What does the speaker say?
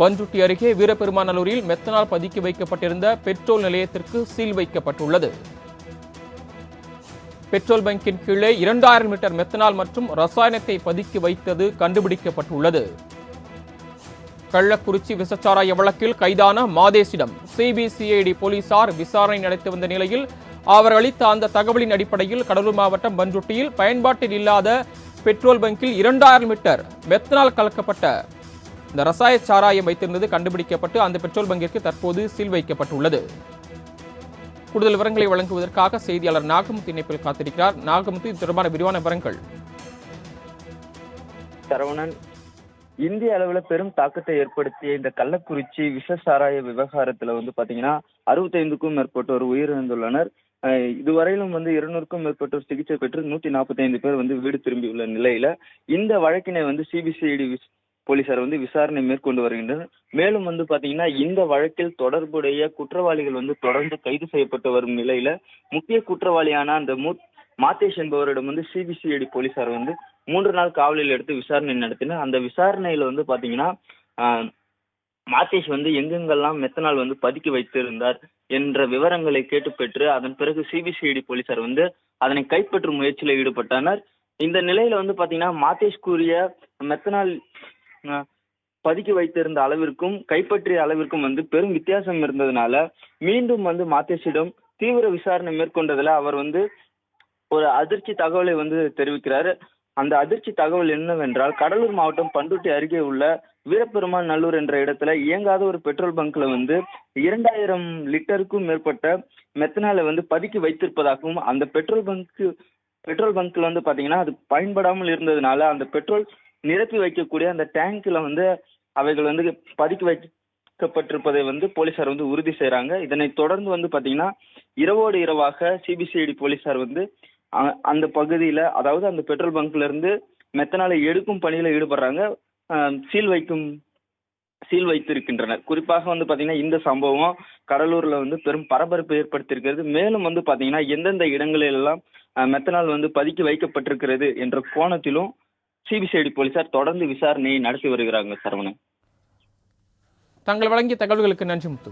பஞ்சுட்டி அருகே வீரபெருமாநல்லூரில் மெத்தனால் பதுக்கி வைக்கப்பட்டிருந்த பெட்ரோல் நிலையத்திற்கு சீல் வைக்கப்பட்டுள்ளது. பெட்ரோல் பங்கின் கீழே இரண்டாயிரம் லிட்டர் மெத்தனால் மற்றும் ரசாயனத்தை பதுக்கி வைத்தது கண்டுபிடிக்கப்பட்டுள்ளது. கள்ளக்குறிச்சி விசச்சாராய வழக்கில் கைதான மாதேசிடம் சிபிசிஐடி போலீசார் விசாரணை நடத்தி வந்த நிலையில் அவர் அளித்த அந்த தகவலின் அடிப்படையில் கடலூர் மாவட்டம் பன்ருட்டியில் பயன்பாட்டில் இல்லாத பெட்ரோல் பங்கில் இரண்டாயிரம் லிட்டர் மெத்தனால் கலக்கப்பட்ட இந்த ரசாய சாராயம் வைத்திருந்தது கண்டுபிடிக்கப்பட்டு அந்த பெட்ரோல் பங்கிற்கு தற்போது சீல் வைக்கப்பட்டுள்ளது. கூடுதல் விவரங்களை வழங்குவதற்காக செய்தியாளர் நாகமுத்து இணைப்பில் காத்திருக்கிறார். நாகமுத்து இது தொடர்பான விரிவான விவரங்கள். சரவணன் இந்திய அளவுல பெரும் தாக்கத்தை ஏற்படுத்திய இந்த கள்ளக்குறிச்சி விஷ சாராய விவகாரத்துல வந்து பாத்தீங்கன்னா அறுபத்தைந்துக்கும் மேற்பட்டோர் உயிரிழந்துள்ளனர். இதுவரையிலும் வந்து இருநூறுக்கும் மேற்பட்டோர் சிகிச்சை பெற்று நூத்தி நாற்பத்தி ஐந்து பேர் வந்து வீடு திரும்பியுள்ள நிலையில இந்த வழக்கினை வந்து சிபிசிஐடி போலீசார் வந்து விசாரணை மேற்கொண்டு வருகின்றனர். மேலும் வந்து பாத்தீங்கன்னா இந்த வழக்கில் தொடர்புடைய குற்றவாளிகள் வந்து தொடர்ந்து கைது செய்யப்பட்டு வரும் நிலையில முக்கிய குற்றவாளியான அந்த மு மாதேஷ் என்பவரிடம் வந்து சிபிசிஐடி போலீசார் வந்து மூன்று நாள் காவலில் எடுத்து விசாரணை நடத்தினர். அந்த விசாரணையில வந்து பாத்தீங்கன்னா ஆஹ், மாதேஷ் வந்து எங்கெங்கெல்லாம் மெத்தனால் வந்து பதுக்கி வைத்திருந்தார் என்ற விவரங்களை கேட்டு பெற்று அதன் பிறகு சிபிசிஐடி போலீசார் வந்து அதனை கைப்பற்றும் முயற்சியில் ஈடுபட்டனர். இந்த நிலையில வந்து பாத்தீங்கன்னா மாதேஷ் கூறிய மெத்தனால் பதுக்கி வைத்திருந்த அளவிற்கும் கைப்பற்றிய அளவிற்கும் வந்து பெரும் வித்தியாசம் இருந்ததுனால மீண்டும் வந்து மாத்தேஷிடம் தீவிர விசாரணை மேற்கொண்டதுல அவர் வந்து ஒரு அதிர்ச்சி தகவலை வந்து தெரிவிக்கிறார். அந்த அதிர்ச்சி தகவல் என்னவென்றால் கடலூர் மாவட்டம் பண்ருட்டி அருகே உள்ள வீரப்பெருமாள் நல்லூர் என்ற இடத்துல இயங்காத ஒரு பெட்ரோல் பங்க்ல வந்து இரண்டாயிரம் லிட்டருக்கும் மேற்பட்ட மெத்தனாலை வந்து பதுக்கி வைத்திருப்பதாகவும் அந்த பெட்ரோல் பங்க் பெட்ரோல் பங்க்ல வந்து பாத்தீங்கன்னா அது பயன்படாமல் இருந்ததுனால அந்த பெட்ரோல் நிரப்பி வைக்கக்கூடிய அந்த டேங்க்ல வந்து அவைகள் வந்து பதுக்கி வைக்கப்பட்டிருப்பதை வந்து போலீசார் வந்து உறுதி செய்யறாங்க இதனை தொடர்ந்து வந்து பாத்தீங்கன்னா இரவோடு இரவாக சிபிசிஐடி போலீசார் வந்து அந்த பகுதியில அதாவது அந்த பெட்ரோல் பங்க்ல இருந்து மெத்தனாலை எடுக்கும் பணியில ஈடுபடுறாங்க. சீல் வைக்கும் சீல் வைத்திருக்கின்றனர். குறிப்பாக வந்து பாத்தீங்கன்னா இந்த சம்பவம் கடலூர்ல வந்து பெரும் பரபரப்பை ஏற்படுத்தியிருக்கிறது. மேலும் வந்து பாத்தீங்கன்னா எந்தெந்த இடங்களில் எல்லாம் மெத்தனால் வந்து பதுக்கி வைக்கப்பட்டிருக்கிறது என்ற கோணத்திலும் சிபிசிஐடி போலீசார் தொடர்ந்து விசாரணையை நடத்தி வருகிறாங்க சரவணன். தாங்கள் வழங்கிய தகவல்களுக்கு நன்றி முத்து.